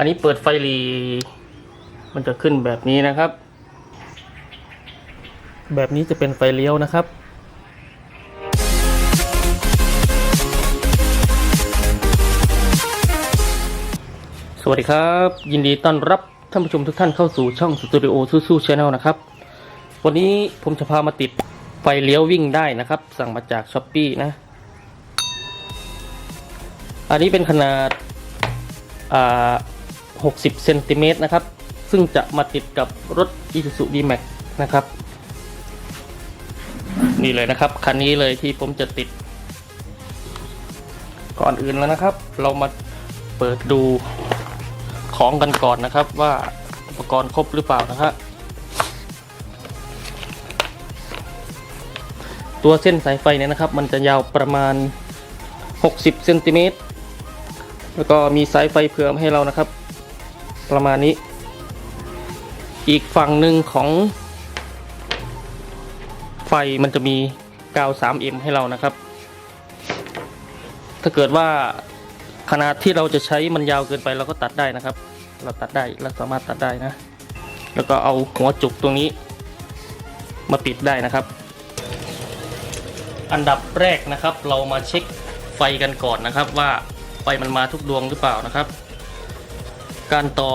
อันนี้เปิดไฟหลีมันจะขึ้นแบบนี้นะครับ แบบนี้จะเป็นไฟเลี้ยวนะครับสวัสดีครับ ยินดีต้อนรับท่านผู้ชมทุกท่านเข้าสู่ช่องสตูดิโอสู้ๆชาแนลนะครับ วันนี้ผมจะพามาติดไฟเลี้ยววิ่งได้นะครับ สั่งมาจากช้อปปีนะ อันนี้เป็นขนาดอ่า 60เซนติเมตรนะครับ ซึ่งจะมาติดกับรถ Isuzu D-Max นะครับ นี่เลยนะครับ คันนี้เลยที่ผมจะติด ก่อนอื่นแล้วนะครับ เรามาเปิดดูของกันก่อนนะครับว่าอุปกรณ์ครบหรือเปล่านะครับตัวเส้นสายไฟเนี่ยนะครับ มันจะยาวประมาณ 60เซนติเมตรแล้วก็มีสายไฟเผื่อมให้เรานะครับ ประมาณนี้ อีกฝั่งหนึ่งของ ไฟมันจะมีกาว 3M ให้เรานะครับ ถ้าเกิดว่าขนาดที่เราจะใช้มันยาวเกินไปเราก็ตัดได้นะครับ เราตัดได้เราสามารถตัดได้นะ แล้วก็เอาหัวจุกตรงนี้ มาปิดได้นะครับ อันดับแรกนะครับ เรามาเช็คไฟกันก่อนนะครับ ว่าไฟมันมาทุกดวงหรือเปล่านะครับ การต่อ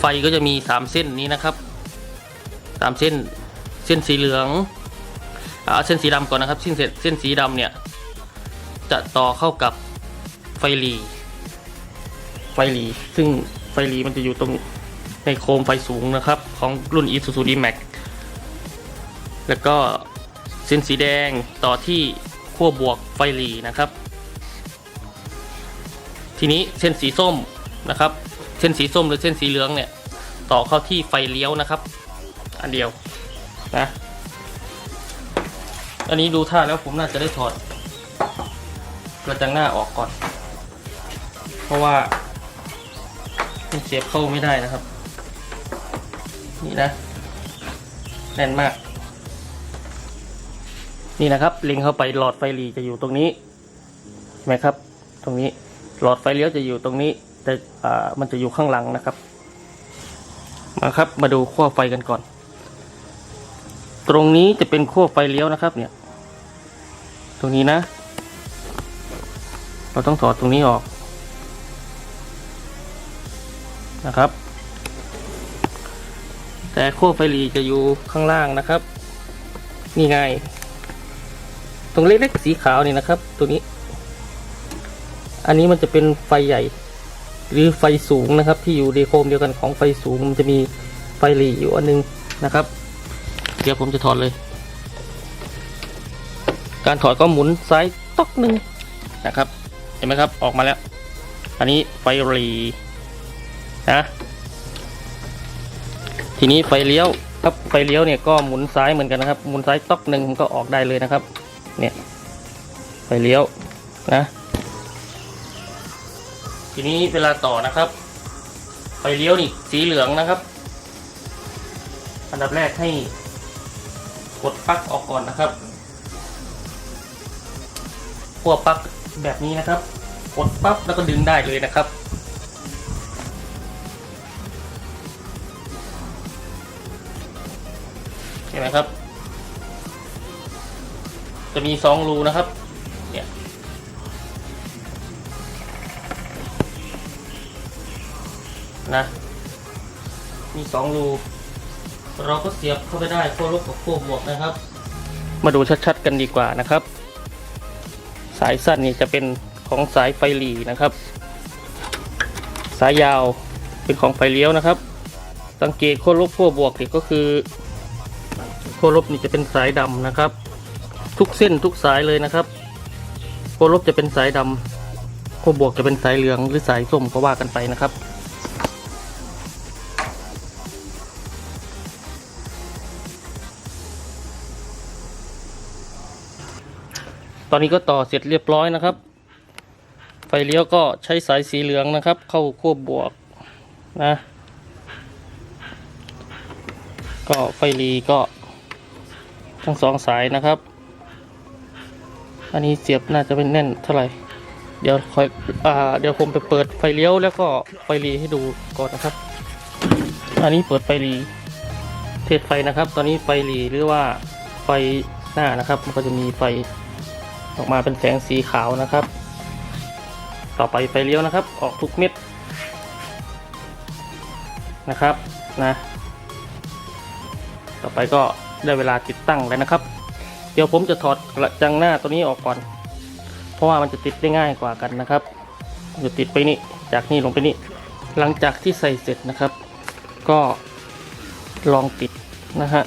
ไฟก็จะมี 3 เส้นนี้นะครับสามเส้นเส้นสีเหลืองเอาเส้นสีดำก่อนนะครับเส้นเส้นสีดำเนี่ยจะต่อเข้ากับไฟหลีไฟหลีซึ่งไฟหลีมันจะอยู่ตรงในโคมไฟสูงนะครับ ของรุ่น Isuzu D-Max แล้วก็เส้นสีแดงต่อที่ขั้วบวกไฟหลีนะครับ ทีนี้เส้นสีส้มนะครับ เส้นสีส้มหรือเส้นสีเหลืองเนี่ย ต่อเข้าที่ไฟเลี้ยวนะครับ อันเดียวนะอันนี้ดูท่าแล้วผมน่าจะได้ถอดกระจังหน้าออกก่อน เพราะว่าเสียบเข้าไม่ได้นะครับ นี่นะแน่นมาก นี่นะครับล็งเข้าไปหลอดไฟหลีจะอยู่ตรงนี้เห็นไหมครับ ตรงนี้หลอดไฟเลี้ยวจะอยู่ตรงนี้ แต่มันจะอยู่ข้างหลังนะครับ มาครับมาดูขั้วไฟกันก่อน ตรงนี้จะเป็นขั้วไฟเลี้ยวนะครับ เนี่ย ตรงนี้นะ เราต้องถอดตรงนี้ออกนะครับ แต่ขั้วไฟหลีจะอยู่ข้างล่างนะครับ นี่ไง ตรงเล็กๆสีขาวนี่นะครับ ตัวนี้ อันนี้มันจะเป็นไฟใหญ่ หรือไฟสูงนะครับ ที่อยู่ในโคมเดียวกันของไฟสูงมันจะมีไฟหลีอยู่อันนึงนะครับ เดี๋ยวผมจะถอดเลย การถอดก็หมุนซ้ายต๊อกหนึ่งนะครับ เห็นไหมครับออกมาแล้ว อันนี้ไฟหลีนะทีนี้ไฟเลี้ยวครับไฟเลี้ยวเนี่ยก็หมุนซ้ายเหมือนกันนะครับ หมุนซ้ายต๊อกหนึ่งก็ออกได้เลยนะครับ เนี่ยไฟเลี้ยวนะ ทีนี้เวลาต่อนะครับไฟเลี้ยวนี่สีเหลืองนะครับ อันดับแรกให้กดปลั๊กออกก่อนนะครับขั้วปลั๊กแบบนี้นะครับ กดปั๊บแล้วก็ดึงได้เลยนะครับเห็นไหมครับ จะมีสองรูนะครับ นะ มีสองรู เราก็เสียบเข้าไปได้ขั้วลบกับขั้วบวกนะครับ มาดูชัดๆกันดีกว่านะครับ สายสั้นนี่จะเป็นของสายไฟหลีนะครับ สายยาวเป็นของไฟเลี้ยวนะครับ สังเกตขั้วลบขั้วบวกนี่ก็คือขั้วลบนี่จะเป็นสายดำนะครับ ทุกเส้นทุกสายเลยนะครับขั้วลบจะเป็นสายดำขั้วบวกจะเป็นสายเหลืองหรือสายส้มก็ว่ากันไปนะครับ อนนี้ก็ต่อเสร็จเรียบร้อยนะครับ ไฟเลี้ยวก็ใช้สายสีเหลืองนะครับ เข้าควบบวกนะ ก็ไฟหลีก็ทั้งสองสายนะครับ อันนี้เสียบน่าจะเป็นแน่นเท่าไหร่ เดี๋ยวคอยอ่าเดี๋ยวผมไปเปิดไฟเลี้ยวแล้วก็ไฟรีให้ดูก่อนนะครับ อันนี้เปิดไฟรีเทสไฟนะครับ ตอนนี้ไฟรีหรือว่าไฟหน้านะครับ มันก็จะมีไฟ ออกมาเป็นแสงสีขาวนะครับ ต่อไปไฟเลี้ยวนะครับ ออกทุกเม็ดนะครับนะ ต่อไปก็ได้เวลาติดตั้งแล้วนะครับ เดี๋ยวผมจะถอดกระจังหน้าตัวนี้ออกก่อน เพราะว่ามันจะติดได้ง่ายกว่ากันนะครับจะติดไปนี่จากนี่ลงไปนี่หลังจากที่ใส่เสร็จนะครับ ก็ลองติดนะฮะ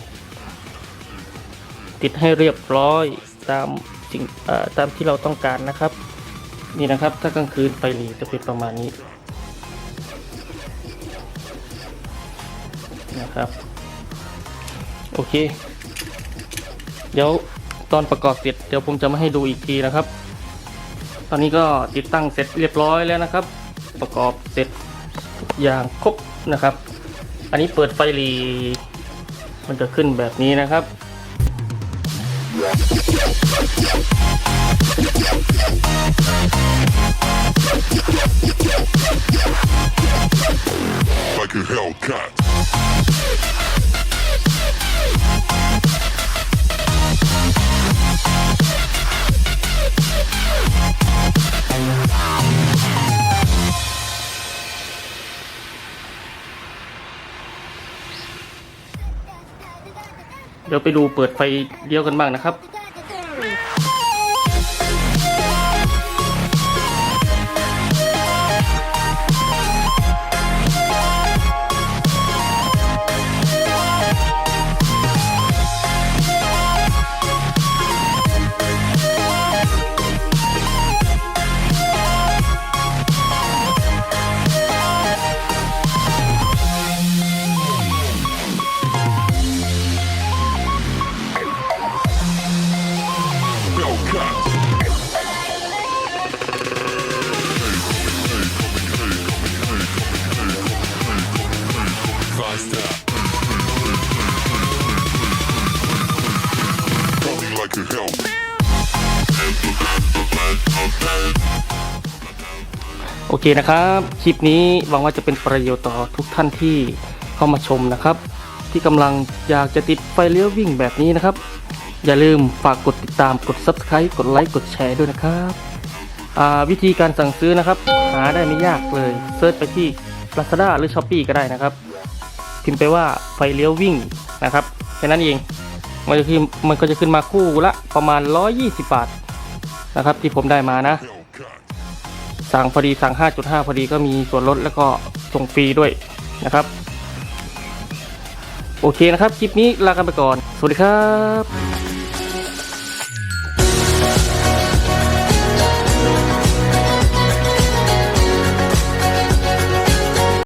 ติดให้เรียบร้อยตาม สิ่งตามที่เราต้องการนะครับ นี่นะครับถ้ากลางคืนไฟหลีจะเป็นประมาณนี้นะครับโอเค เดี๋ยวตอนประกอบเสร็จเดี๋ยวผมจะมาให้ดูอีกทีนะครับ ตอนนี้ก็ติดตั้งเสร็จเรียบร้อยแล้วนะครับ ประกอบเสร็จอย่างครบนะครับ อันนี้เปิดไฟหลีมันจะขึ้นแบบนี้นะครับ like a Hellcat. เดี๋ยวไปดูเปิดไฟเดียวกันบ้างนะครับ โอเคนะครับ คลิปนี้หวังว่าจะเป็นประโยชน์ต่อทุกท่านที่เข้ามาชมนะครับ ที่กำลังอยากจะติดไฟเลี้ยววิ่งแบบนี้นะครับ อย่าลืมฝากกดติดตามกด Subscribe กดไลค์กดแชร์ด้วยนะครับวิธีการสั่งซื้อนะครับ หาได้ไม่ยากเลยเซิร์ชไปที่ Lazada หรือ Shopee ก็ได้นะครับ พิมพ์ไปว่าไฟเลี้ยววิ่งนะครับแค่นั้นเองมันจะขึ้นมันก็จะขึ้นมาคู่ละประมาณ 120 บาทนะครับที่ผมได้มานะ สั่งพอดีสั่ง 5.5 พอดีก็มีส่วนลดแล้วก็ส่งฟรีด้วยนะครับ โอเคนะครับ คลิปนี้ลากันไปก่อน สวัสดีครับ